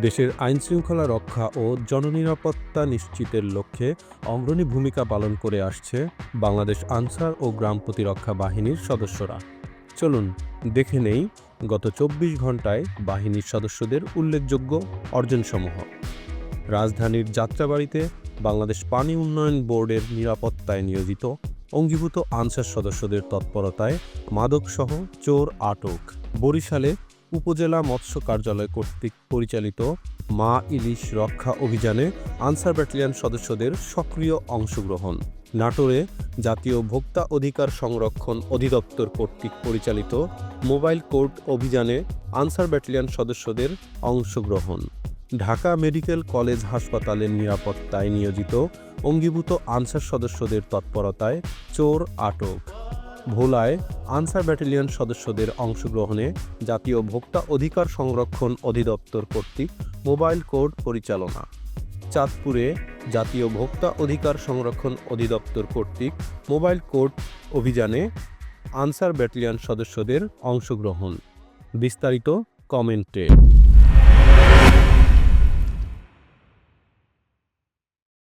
দেশের আইনশৃঙ্খলা রক্ষা ও জননিরাপত্তা নিশ্চিতের লক্ষ্যে অগ্রণী ভূমিকা পালন করে আসছে বাংলাদেশ আনসার ও গ্রাম প্রতিরক্ষা বাহিনীর সদস্যরা। চলুন, দেখে নেই গত চব্বিশ ঘন্টায় বাহিনীর সদস্যদের উল্লেখযোগ্য অর্জনসমূহ। রাজধানীর যাত্রাবাড়িতে বাংলাদেশ পানি উন্নয়ন বোর্ডের নিরাপত্তায় নিয়োজিত অঙ্গীভূত আনসার সদস্যদের তৎপরতায় মাদকসহ চোর আটক। বরিশালে উপজেলা মৎস্য কার্যালয় কর্তৃক পরিচালিত মা ইলিশ রক্ষা অভিযানে আনসার ব্যাটালিয়ন সদস্যদের সক্রিয় অংশগ্রহণ। নাটোরে জাতীয় ভোক্তা অধিকার সংরক্ষণ অধিদপ্তর কর্তৃক পরিচালিত মোবাইল কোর্ট অভিযানে আনসার ব্যাটালিয়ন সদস্যদের অংশগ্রহণ। ঢাকা মেডিকেল কলেজ হাসপাতালের নিরাপত্তায় নিয়োজিত অঙ্গীভূত আনসার সদস্যদের তৎপরতায় চোর আটক। ভোলায় আনসার ব্যাটালিয়ন সদস্যদের অংশগ্রহণে জাতীয় ভোক্তা অধিকার সংরক্ষণ অধিদপ্তর কর্তৃক মোবাইল কোড পরিচালনা। চাঁদপুরে জাতীয় ভোক্তা অধিকার সংরক্ষণ অধিদপ্তর কর্তৃক মোবাইল কোড অভিযানে আনসার ব্যাটালিয়ন সদস্যদের অংশগ্রহণ। বিস্তারিত কমেন্টে।